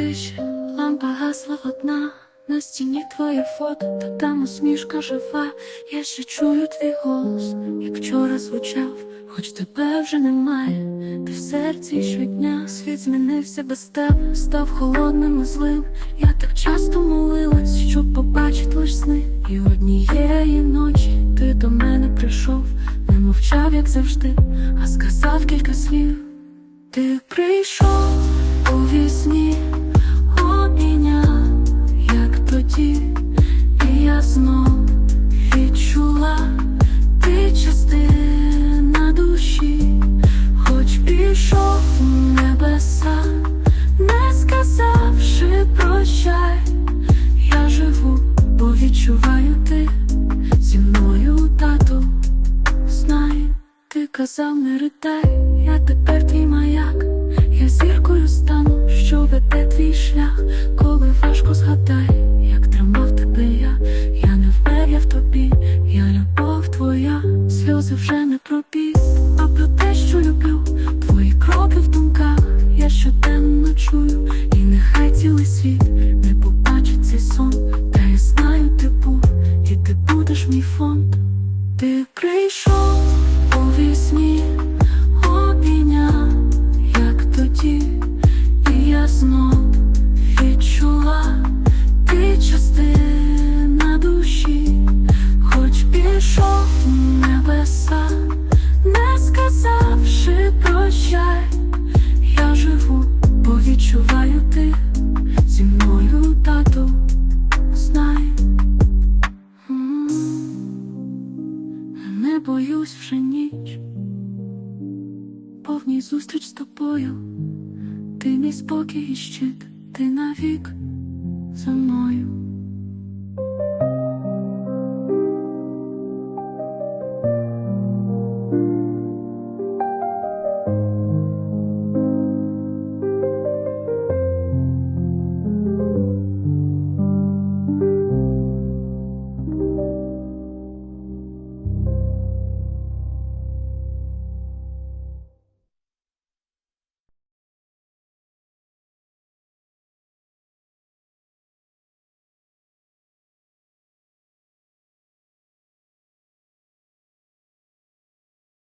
тиші, лампа гасла одна, на стіні твоє фото, та там усмішка жива. Я ще чую твій голос, як вчора звучав, хоч тебе вже немає, ти в серці щодня світ змінився без тебе, став холодним і злим. Я так часто молилась, щоб побачити лиш сни. І однієї ночі ти до мене прийшов, не мовчав, як завжди, а сказав кілька слів. Ти прийшов вісні, обійняв, як тоді, і я знов відчула ти частина душі, хоч пішов у небеса, не сказавши прощай, я живу, бо відчуваю ти зі мною, тату. Знай, ти казав, не ридай, я тепер твій сльози вже не про а про те, що люблю, твої кроки в думках, я щоденно чую, і нехай цілий світ не побачить цей сон, та я знаю, ти був, і ти будеш мій фонд. Ти прийшов у вісні, обійняв, як тоді, і я знов відчуваю ти. Зі мною, тату, знай. Не боюсь вже ніч, повній зустріч з тобою, ти мій спокій і щит, ти навік за мною.